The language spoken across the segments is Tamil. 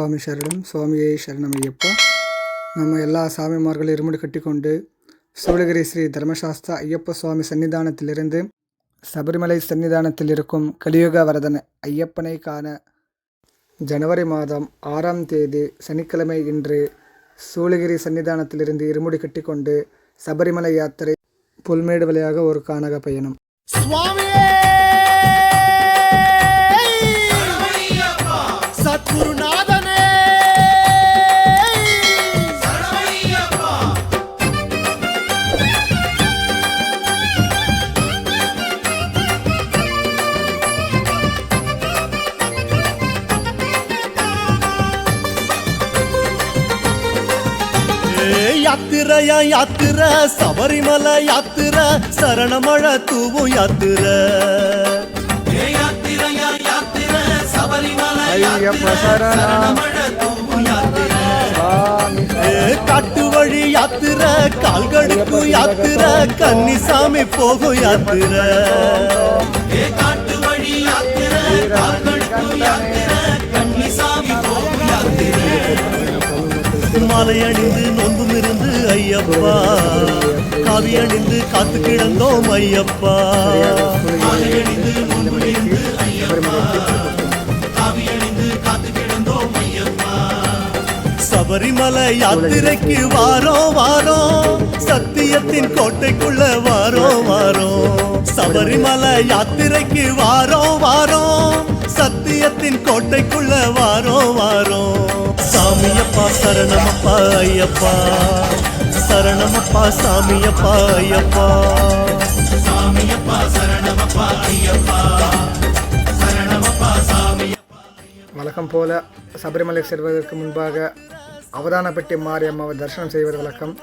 சுவாமி சரணம். சுவாமியே சரணம் ஐயப்பா. நம்ம எல்லா சாமிமார்களும் இருமுடி கட்டிக்கொண்டு சூளகிரி ஸ்ரீ தர்மசாஸ்தா ஐயப்ப சுவாமி சன்னிதானத்திலிருந்து சபரிமலை சன்னிதானத்தில் இருக்கும் கலியுக வரதன் ஐயப்பனை காண ஜனவரி மாதம் ஆறாம் தேதி சனிக்கிழமை இன்று சூளகிரி சன்னிதானத்திலிருந்து இருமுடி கட்டிக்கொண்டு சபரிமலை யாத்திரை புல்மேடு வழியாக ஒரு கானக பயணம். சுவாமியே! யாத்திரையா யாத்திர சபரிமல யாத்திர சரணமழ தூவும் யாத்திர. காட்டு வழி யாத்திர கால்கடுக்கு யாத்திர கன்னிசாமி போகும் யாத்திர. மாலை அணிந்து நொந்தும் இருந்து ஐயப்பா. காவி அணிந்து காத்து கிடந்தோம் ஐயப்பா. அணிந்து சபரிமலை யாத்திரைக்கு வாரோ வாரோ. சத்தியத்தின் கோட்டைக்குள்ள வாரோ வாரோ. சபரிமலை யாத்திரைக்கு வாரோ வாரோ. சத்தியத்தின் கோட்டைக்குள்ள வாரோ வாரோ. சாமியப்பா சரணமப்பா ஐயப்பா. சரணமப்பா சாமியப்பா ஐயப்பா. சாமியப்பா சரணமப்பா ஐயப்பா. வழக்கம் போல சபரிமலை செல்வதற்கு முன்பாக அவதானப்பட்டி மாரியம்மாவை தரிசனம் செய்வது வழக்கம்.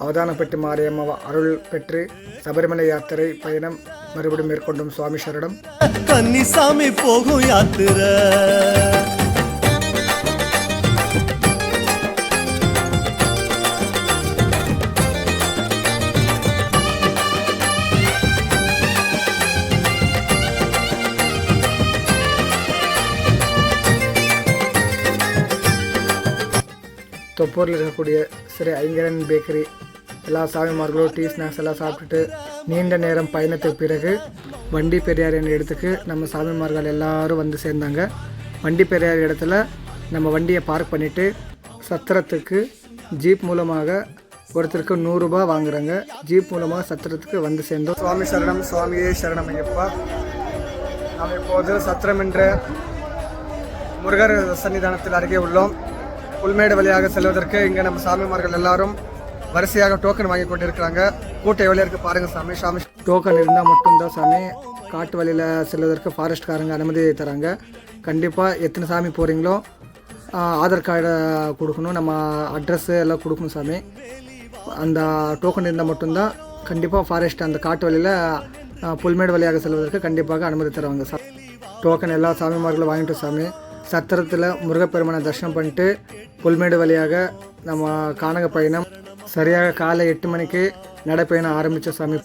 அவதானப்பட்டி மாரியம்மாவை அருள் பெற்று சபரிமலை யாத்திரை பயணம் மறுபடியும் மேற்கொண்டும் சுவாமி சரணம். கன்னிசாமி போகும் யாத்திரை. தொப்பூரில் இருக்கக்கூடிய ஸ்ரீ ஐங்கரன் பேக்கரி எல்லா சாமிமார்களும் டீ ஸ்நாக்ஸ் எல்லாம் சாப்பிட்டுட்டு நீண்ட நேரம் பயணத்துக்கு பிறகு வண்டி பெரியார் என்ற இடத்துக்கு நம்ம சாமிமார்கள் எல்லாரும் வந்து சேர்ந்தாங்க. வண்டி பெரியார் இடத்துல நம்ம வண்டியை பார்க் பண்ணிவிட்டு சத்திரத்துக்கு ஜீப் மூலமாக ஒருத்தருக்கு நூறுரூபா வாங்குறாங்க. ஜீப் மூலமாக சத்திரத்துக்கு வந்து சேர்ந்தோம். சுவாமி சரணம் சுவாமியே சரணம் ஐயப்பா. நாம் இப்போது சத்திரம் என்ற முருகர் சன்னிதானத்தில் அருகே உள்ளோம். புல்மேடு வழியாக செல்வதற்கு இங்கே நம்ம சாமிமார்கள் எல்லாரும் வரிசையாக டோக்கன் வாங்கி கொண்டிருக்கிறாங்க. கூட்ட எவ்வளோ இருக்குது பாருங்கள் சாமி. சாமி டோக்கன் இருந்தால் மட்டும்தான் சாமி. காட்டு வழியில் செல்வதற்கு ஃபாரஸ்ட்காரங்க அனுமதி தராங்க. கண்டிப்பாக எத்தனை சாமி போகிறீங்களோ ஆதார் கார்டை கொடுக்கணும். நம்ம அட்ரஸ்ஸு எல்லாம் கொடுக்கணும் சாமி. அந்த டோக்கன் இருந்தால் மட்டும்தான் கண்டிப்பாக ஃபாரஸ்ட் அந்த காட்டு வழியில் புல்மேடு வழியாக செல்வதற்கு கண்டிப்பாக அனுமதி தருவாங்க சார் டோக்கன் எல்லா சாமிமார்களும் வாங்கிட்டு சாமி. சத்திரத்தில் முருகப்பெருமானை தரிசனம் பண்ணிட்டு புல்மேடு வழியாக நம்ம கானக பயணம் சரியாக காலை எட்டு மணிக்கு நடைப்பயணம் ஆரம்பித்த சாமி.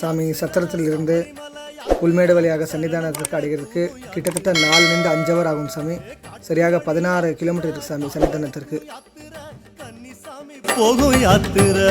சாமி சத்திரத்தில் இருந்து புல்மேடு வழியாக சன்னிதானத்திற்கு அடைகிறதுக்கு கிட்டத்தட்ட நாலுலேருந்து அஞ்சு அவர் ஆகும் சாமி. சரியாக பதினாறு கிலோமீட்டர் இருக்கு சாமி சன்னிதானத்திற்கு. போகும் யாத்திரை.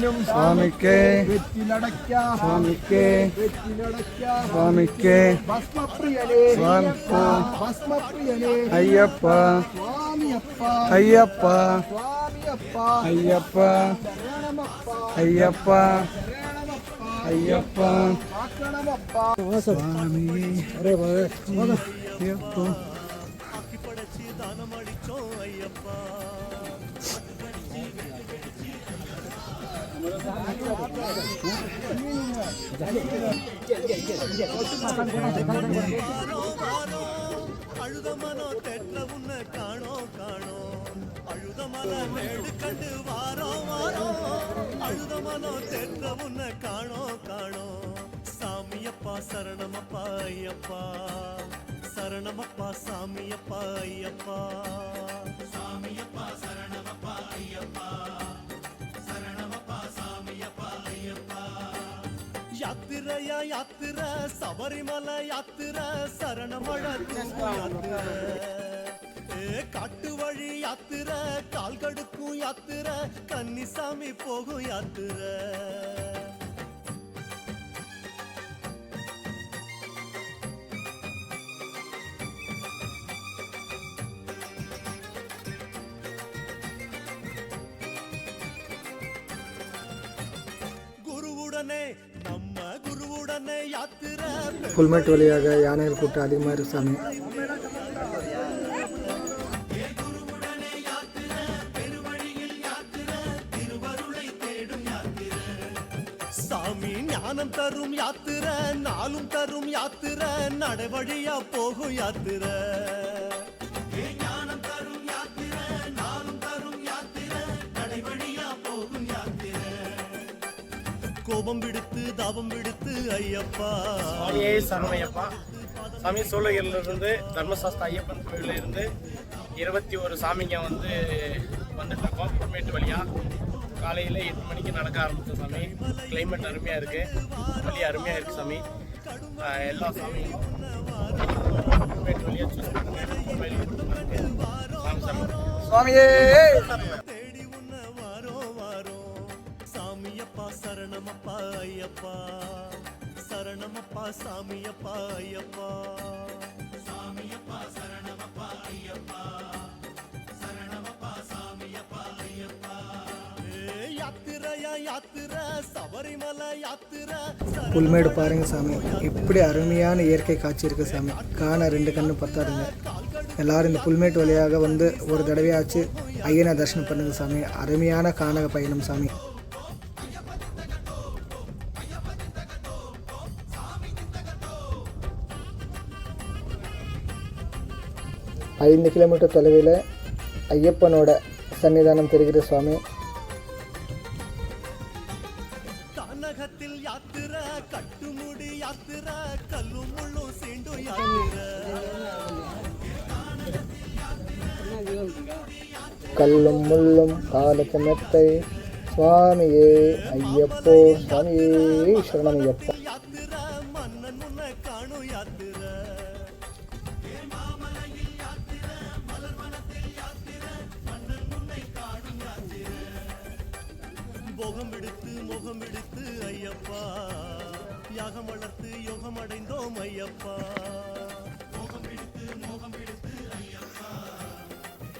இன்னும் சுவாமிக்கு வெற்றி நடக்க சுவாமிக்கு வெற்றி நடக்க. சுவாமிக்கு. பஸ்மப்பிரியனே சுவாமிப்பா பஸ்மப்பிரியனே ஐயப்பா. சுவாமியப்பா. சுவாமி அரே ஐயப்பா. அழுதமனோ தெட்ல உன்ன காணோ காணோ அழுத மன மேடு கண்டு வாரோ வாரோ அழுதமனோ தெட்ல உன்ன காணோ காணோ சாமியப்பா சரணமப்பா ஐயப்பா. சரணமப்பா சாமியப்பா ஐயப்பா. சாமியப்பா யாத்திரையா யாத்திர சபரிமலை யாத்திர சரணமழ காட்டு வழி யாத்திர கால் கடுக்கும் யாத்திர கன்னிசாமி போகும் யாத்திரை. குருவுடனே வழியாக யானைகள் கூட்டம் அதிகமாக இருக்கு சாமி. சாமி ஞானம் தரும் யாத்திர நாளும் தரும் யாத்திர நடவழியா போகும் யாத்திரை. கோபம் விடுத்து தாபம் விடுத்து ஐயப்பா. சுவாமியே சரணமையப்பா சாமி சூளகிரிலிருந்து தர்மசாஸ்திர ஐயப்பன் கோயிலில் இருந்து இருபத்தி ஒரு சாமிங்க வந்து வந்துட்டு இருக்கோம் புல்மேட்டு வழியா. காலையில் எட்டு மணிக்கு நடக்க ஆரம்பிச்சோம் சாமி. கிளைமேட் அருமையாக இருக்கு. வழி அருமையாக இருக்கு சாமி. எல்லா சாமியும் புல்மேட்டு வழியா சூஸ் பண்ணுங்க கோயிலுக்கு கூட்டிட்டு வாங்க. சாமி. சுவாமியே சரணமப்பா ஐயப்பா. சரணமப்பா சாமியப்பா ஐயப்பா. சாமியப்பா சரணமப்பா ஐயப்பா. சரணமப்பா சாமியப்பா புல்மேடு பாருங்க சாமி. இப்படி அருமையான இயற்கை காட்சி இருக்கு சாமி. காண ரெண்டு கண்ணு பத்தாதுங்க. எல்லாரும் இந்த புல்மேட்டு வழியாக வந்து ஒரு தடவையாச்சு ஐயனை தரிசனம் பண்ணுங்க சாமி. அருமையான கானக பயணம் சாமி. ஐந்து கிலோமீட்டர் தொலைவில் ஐயப்பனோட சன்னிதானம் தெரிகிற சுவாமி. கல்லும் முள்ளும் காலுக்கு மெத்தை. சுவாமியே ஐயப்போ சுவாமியே சரணம் ஐயப்பா. யாகம் வளர்த்து யோகம் அடைந்தோம் ஐயப்பா. போகம் எடுத்து மோகம் எடுத்து ஐயப்பா.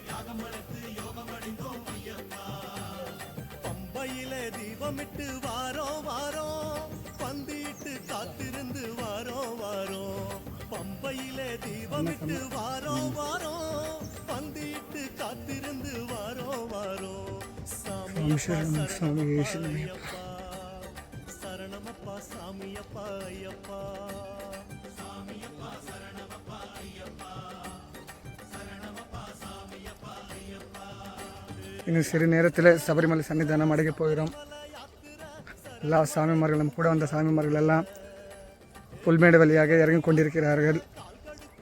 யாகம் வளர்த்து யோகம் அடைந்தோம் ஐயப்பா. பம்பையிலே தீபமிட்டு வாரோ வாரோ. பந்திட்டு காத்திருந்து வாரோ வாரோ. பம்பையிலே தீபமிட்டு வாரோ வாரோ. பந்திட்டு காத்திருந்து வாரோ வாரோ. சாமி. ஐயப்பா. சாமியப்பா ஐயப்பா. சாமியப்பா சரணமப்பா ஐயப்பா. சரணமப்பா சாமியப்பா ஐயப்பா. இன்னும் சிறு நேரத்தில் சபரிமலை சன்னிதானம் அடைக்க போகிறோம். எல்லா சாமிமார்களும் கூட வந்த சாமிமார்கள் எல்லாம் புல்மேடு வழியாக இறங்கி கொண்டிருக்கிறார்கள்.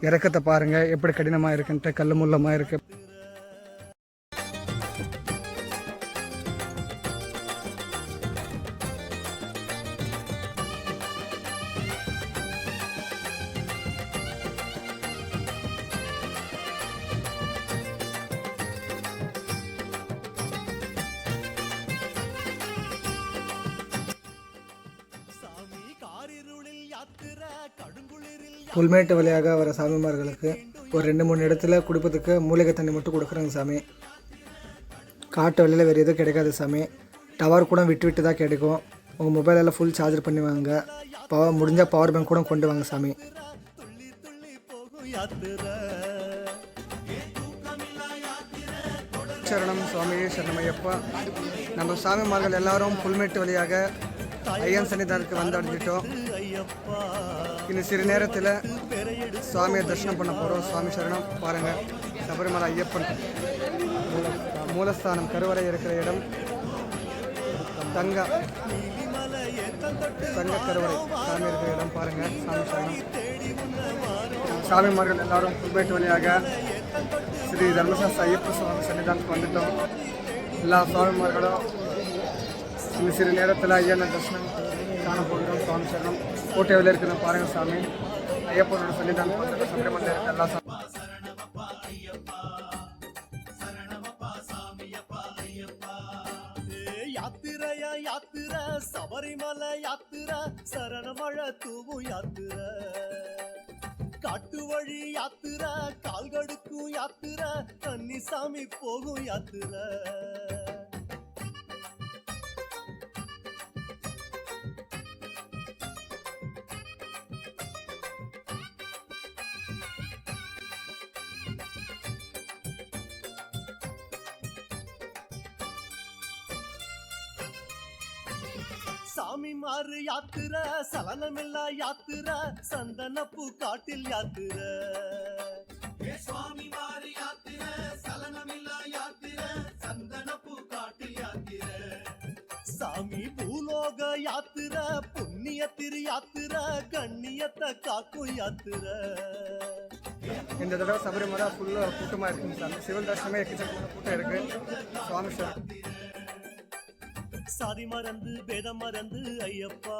இறக்கத்தை பாருங்கள் எப்படி கடினமாக இருக்குன்ட்டு கல்லு முள்ளமாக இருக்கு. புல்மேட்டு வழியாக வர சாமிமார்களுக்கு ஒரு ரெண்டு மூணு இடத்துல குடிப்பதுக்கு மூலிகை தண்ணி மட்டும் கொடுக்குறாங்க சாமி. காட்டு வழியில் வேறு எதுவும் கிடைக்காது சாமி. டவர் கூட விட்டு விட்டு தான் கிடைக்கும். உங்கள் மொபைலெல்லாம் ஃபுல் சார்ஜர் பண்ணி வாங்க. பவர் முடிஞ்சால் பவர் பேங்க் கூட கொண்டு வாங்க சாமி. சரணம் சுவாமி சுவாமியே சரணமையப்பா. நம்ம சாமிமார்கள் எல்லாரும் புல்மேட்டு வழியாக ஐயன் சன்னிதானத்துக்கு வந்து அடைஞ்சிட்டோம். இன்னும் சிறு நேரத்தில் சுவாமியை தரிசனம் பண்ண போகிறோம் சுவாமி சரணம். பாருங்கள் சபரிமலை ஐயப்பன். மூல- மூலஸ்தானம் கருவறை இருக்கிற இடம். தங்க தங்க கருவறை சாமி இருக்கிற இடம் பாருங்கள் சாமி சரணம். சாமிமார்கள் எல்லாரும் புல்மேட்டு வழியாக ஸ்ரீ தர்மசாஸ்திர ஐயப்ப சுவாமி சன்னிதானத்துக்கு வந்துட்டோம். எல்லா சுவாமிமார்களும் இன்னும் சிறு நேரத்தில் ஐயனை தரிசனம் காண போகிறோம். சுவாமி சரணம். கோட்டையில் இருக்கிற பாருங்க சாமி. ஐயப்பனோட சன்னிதானம் வந்துட்டு சபரிமலை இருக்க எல்லா சாமி யாத்திரைய யாத்திர சபரிமலை யாத்திர சரணமழ தூவு யாத்திர. காட்டு வழி யாத்திர கால்கடுக்கும் யாத்திர கன்னிசாமி போகும் யாத்திர. சாமி மாறு யாத்திர சலனமில்லா யாத்திர சந்தனப்பு காட்டில் யாத்திர சுவாமி மாறு யாத்திர சலனமில்லா யாத்திர சந்தனப்பு காட்டில் யாத்திர சாமி பூலோக யாத்திர புண்ணிய திரு யாத்திர கண்ணியத்தை காக்கும் யாத்திர இந்த தடவை சபரிமலை ஃபுல்லாக கூட்டமாக இருக்குங்க சாமி சிவன் தரிசனமே எக்கச்சக்கமான கூட்டம் இருக்குது சுவாமி சரணம் சாதி மறந்து பேதம் மறந்து ஐயப்பா.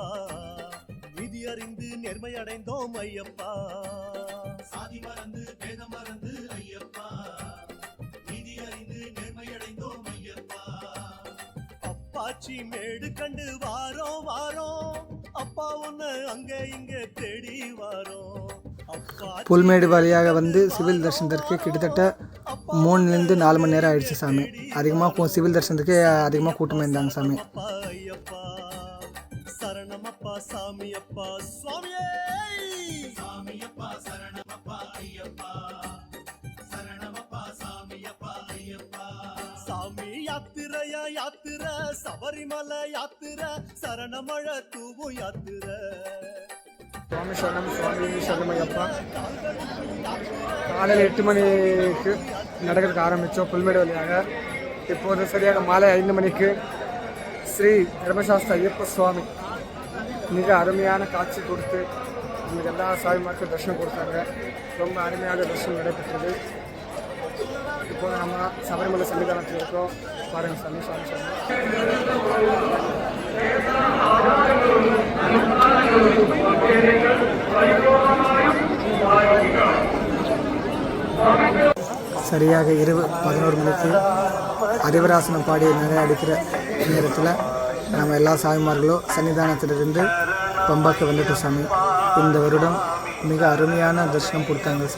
விதி அறிந்து நேர்மை அடைந்தோம் ஐயப்பா. சாதி மறந்து பேதம் மறந்து ஐயப்பா. விதி அறிந்து நேர்மை அடைந்தோம் ஐயப்பா. அப்பாச்சி மேடு கண்டு வாரோம் வாரோம். அப்பா உன்னை அங்க இங்க தேடி வாரோம். புல்மேடு வழியாக வந்து சிவில் தரிசனத்திற்கு கிட்டத்தட்ட மூணுலேருந்து நாலு மணி நேரம் ஆயிடுச்சு சாமி. அதிகமாக சிவில் தரிசனத்துக்கு அதிகமாக கூட்டமாக இருந்தாங்க சாமி. சரணமப்பா சாமி சாமியப்பா சாமி யாத்திரைய யாத்திர சபரிமலை யாத்திர சரணமழ தூவு யாத்திர. சுவாமி சரணம் சுவாமி சரணமையப்பா காலையில் எட்டு மணிக்கு நடக்கிறதுக்கு ஆரம்பித்தோம் புல்மேடு வழியாக. இப்போது சரியாக மாலை ஐந்து மணிக்கு ஸ்ரீ தர்மசாஸ்திர ஐயப்ப சுவாமி மிக அருமையான காட்சி கொடுத்து நமக்கு எல்லா சாமிமாருக்கும் தர்ஷனம் கொடுத்தாங்க. ரொம்ப அருமையாக தரிசனம் நடைபெற்றது. இப்போது நம்ம சபரிமலை சன்னிதானத்தில் இருக்கோம். பாருங்கள் சாமி சுவாமி சாமி சரியாக இரவு பதினோரு மணிக்கு அறிவராசனம் பாடி நிறைய அடிக்கிற நேரத்தில் நம்ம எல்லா சாமிமார்களும் சன்னிதானத்திலிருந்து பம்பாக்கு வந்துட்டு சாமி. இந்த வருடம் மிக அருமையான தரிசனம் கொடுத்தாங்க சாமி.